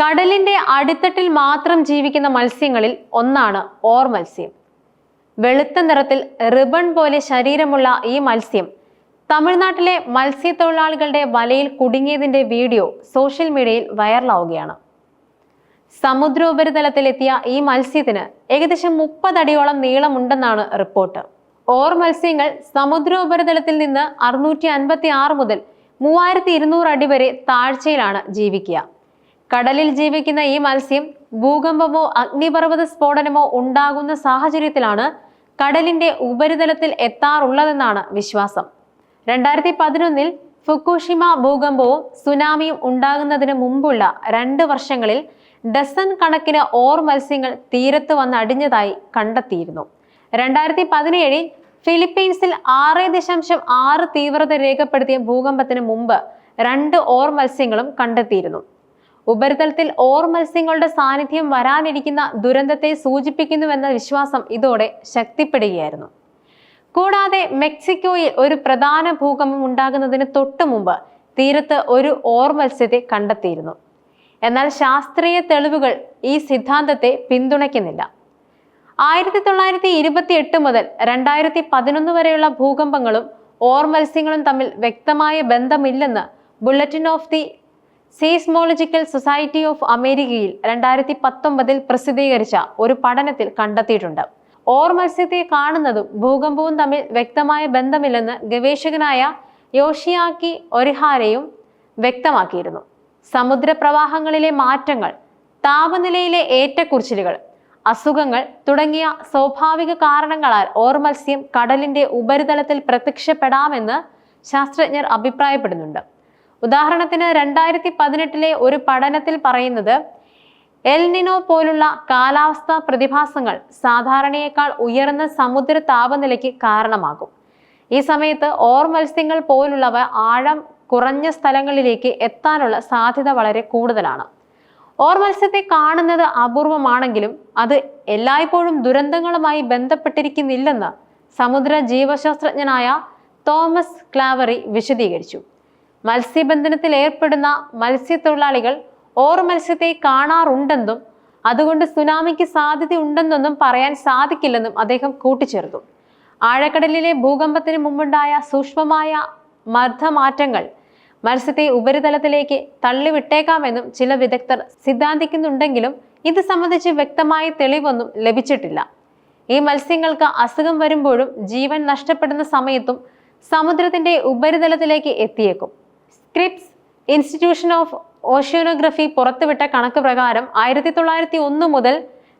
കടലിന്റെ അടിത്തട്ടിൽ മാത്രം ജീവിക്കുന്ന മത്സ്യങ്ങളിൽ ഒന്നാണ് ഓർ മത്സ്യം. വെളുത്ത നിറത്തിൽ റിബൺ പോലെ ശരീരമുള്ള ഈ മത്സ്യം തമിഴ്നാട്ടിലെ മത്സ്യത്തൊഴിലാളികളുടെ വലയിൽ കുടുങ്ങിയതിന്റെ വീഡിയോ സോഷ്യൽ മീഡിയയിൽ വൈറലാവുകയാണ്. സമുദ്രോപരിതലത്തിലെത്തിയ ഈ മത്സ്യത്തിന് ഏകദേശം മുപ്പതടിയോളം നീളമുണ്ടെന്നാണ് റിപ്പോർട്ട്. ഓർ മത്സ്യങ്ങൾ സമുദ്രോപരിതലത്തിൽ നിന്ന് അറുന്നൂറ്റി അൻപത്തി ആറ് മുതൽ മൂവായിരത്തി ഇരുന്നൂറ് അടി വരെ താഴ്ചയിലാണ് ജീവിക്കുക. കടലിൽ ജീവിക്കുന്ന ഈ മത്സ്യം ഭൂകമ്പമോ അഗ്നിപർവത സ്ഫോടനമോ ഉണ്ടാകുന്ന സാഹചര്യത്തിലാണ് കടലിന്റെ ഉപരിതലത്തിൽ എത്താറുള്ളതെന്നാണ് വിശ്വാസം. രണ്ടായിരത്തി പതിനൊന്നിൽ ഫുക്കുഷിമ ഭൂകമ്പവും സുനാമിയും ഉണ്ടാകുന്നതിന് മുമ്പുള്ള രണ്ട് വർഷങ്ങളിൽ ഡസൻ കണക്കിന് ഓർ മത്സ്യങ്ങൾ തീരത്ത് വന്നടിഞ്ഞതായി കണ്ടെത്തിയിരുന്നു. രണ്ടായിരത്തി പതിനേഴിൽ ഫിലിപ്പീൻസിൽ ആറ് ദശാംശം ആറ് തീവ്രത രേഖപ്പെടുത്തിയ ഭൂകമ്പത്തിന് മുമ്പ് രണ്ട് ഓർ മത്സ്യങ്ങളും കണ്ടെത്തിയിരുന്നു. ഉപരിതലത്തിൽ ഓർ മത്സ്യങ്ങളുടെ സാന്നിധ്യം വരാനിരിക്കുന്ന ദുരന്തത്തെ സൂചിപ്പിക്കുന്നുവെന്ന വിശ്വാസം ഇതോടെ ശക്തിപ്പെടുകയായിരുന്നു. കൂടാതെ മെക്സിക്കോയിൽ ഒരു പ്രധാന ഭൂകമ്പം ഉണ്ടാകുന്നതിന് തൊട്ടു മുമ്പ് തീരത്ത് ഒരു ഓർ മത്സ്യത്തെ കണ്ടെത്തിയിരുന്നു. എന്നാൽ ശാസ്ത്രീയ തെളിവുകൾ ഈ സിദ്ധാന്തത്തെ പിന്തുണയ്ക്കുന്നില്ല. ആയിരത്തി തൊള്ളായിരത്തി ഇരുപത്തി എട്ട് മുതൽ രണ്ടായിരത്തി പതിനൊന്ന് വരെയുള്ള ഭൂകമ്പങ്ങളും ഓർ മത്സ്യങ്ങളും തമ്മിൽ വ്യക്തമായ ബന്ധമില്ലെന്ന് bulletin of the seismological society of അമേരിക്കയിൽ രണ്ടായിരത്തി പത്തൊമ്പതിൽ പ്രസിദ്ധീകരിച്ച ഒരു പഠനത്തിൽ കണ്ടെത്തിയിട്ടുണ്ട്. ഓർ മത്സ്യത്തെ കാണുന്നതും ഭൂകമ്പവും തമ്മിൽ വ്യക്തമായ ബന്ധമില്ലെന്ന് ഗവേഷകനായ യോഷിയാക്കി ഒരിഹാരയും വ്യക്തമാക്കിയിരുന്നു. സമുദ്രപ്രവാഹങ്ങളിലെ മാറ്റങ്ങൾ താപനിലയിലെ ഏറ്റക്കുറിച്ചിലുകൾ അസുഖങ്ങൾ തുടങ്ങിയ സ്വാഭാവിക കാരണങ്ങളാൽ ഓർ മത്സ്യം കടലിന്റെ ഉപരിതലത്തിൽ പ്രത്യക്ഷപ്പെടാമെന്ന് ശാസ്ത്രജ്ഞർ അഭിപ്രായപ്പെടുന്നുണ്ട്. ഉദാഹരണത്തിന് രണ്ടായിരത്തി പതിനെട്ടിലെ ഒരു പഠനത്തിൽ പറയുന്നത് എൽനിനോ പോലുള്ള കാലാവസ്ഥ പ്രതിഭാസങ്ങൾ സാധാരണയേക്കാൾ ഉയർന്ന സമുദ്ര താപനിലയ്ക്ക് കാരണമാകും. ഈ സമയത്ത് ഓർ മത്സ്യങ്ങൾ പോലുള്ളവ ആഴം കുറഞ്ഞ സ്ഥലങ്ങളിലേക്ക് എത്താനുള്ള സാധ്യത വളരെ കൂടുതലാണ്. ഓർ മത്സ്യത്തെ കാണുന്നത് അപൂർവമാണെങ്കിലും അത് എല്ലായ്പ്പോഴും ദുരന്തങ്ങളുമായി ബന്ധപ്പെട്ടിരിക്കുന്നില്ലെന്ന് സമുദ്ര ജീവശാസ്ത്രജ്ഞനായ തോമസ് ക്ലാവറി വിശദീകരിച്ചു. മത്സ്യബന്ധനത്തിൽ ഏർപ്പെടുന്ന മത്സ്യത്തൊഴിലാളികൾ ഓർ മത്സ്യത്തെ കാണാറുണ്ടെന്നും അതുകൊണ്ട് സുനാമിക്ക് സാധ്യത സാധ്യതയുണ്ടെന്നൊന്നും പറയാൻ സാധിക്കില്ലെന്നും അദ്ദേഹം കൂട്ടിച്ചേർത്തു. ആഴക്കടലിലെ ഭൂകമ്പത്തിന് മുമ്പുണ്ടായ സൂക്ഷ്മമായ മർദ്ദമാറ്റങ്ങൾ മത്സ്യത്തെ ഉപരിതലത്തിലേക്ക് തള്ളിവിട്ടേക്കാമെന്നും ചില വിദഗ്ധർ സിദ്ധാന്തിക്കുന്നുണ്ടെങ്കിലും ഇത് സംബന്ധിച്ച് വ്യക്തമായ തെളിവൊന്നും ലഭിച്ചിട്ടില്ല. ഈ മത്സ്യങ്ങൾക്ക് അസുഖം വരുമ്പോഴും ജീവൻ നഷ്ടപ്പെടുന്ന സമയത്തും സമുദ്രത്തിന്റെ ഉപരിതലത്തിലേക്ക് എത്തിയേക്കും. സ്ക്രിപ്സ് ഇൻസ്റ്റിറ്റ്യൂഷൻ ഓഫ് ഓഷ്യോനോഗ്രഫി പുറത്തുവിട്ട കണക്ക് പ്രകാരം ആയിരത്തി തൊള്ളായിരത്തി ഒന്ന് മുതൽ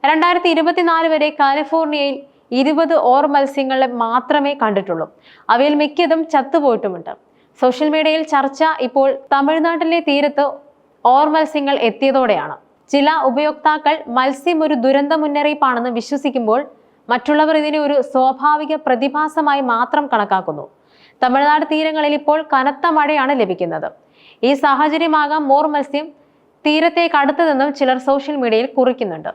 രണ്ടായിരത്തി ഇരുപത്തിനാല് വരെ കാലിഫോർണിയയിൽ ഇരുപത് ഓർ മത്സ്യങ്ങളെ മാത്രമേ കണ്ടിട്ടുള്ളൂ. അവയിൽ മിക്കതും ചത്തുപോയിട്ടുമുണ്ട്. സോഷ്യൽ മീഡിയയിൽ ചർച്ച ഇപ്പോൾ തമിഴ്നാട്ടിലെ തീരത്ത് ഓർ മത്സ്യങ്ങൾ എത്തിയതോടെയാണ്. ചില ഉപയോക്താക്കൾ മത്സ്യം ഒരു ദുരന്ത മുന്നറിയിപ്പാണെന്ന് വിശ്വസിക്കുമ്പോൾ മറ്റുള്ളവർ ഇതിനെ ഒരു സ്വാഭാവിക പ്രതിഭാസമായി മാത്രം കണക്കാക്കുന്നു. തമിഴ്നാട് തീരങ്ങളിൽ ഇപ്പോൾ കനത്ത മഴയാണ് ലഭിക്കുന്നത്. ഈ സാഹചര്യമാകാം മോർ മത്സ്യം തീരത്തേക്ക് അടുത്തതെന്നും ചിലർ സോഷ്യൽ മീഡിയയിൽ കുറിക്കുന്നുണ്ട്.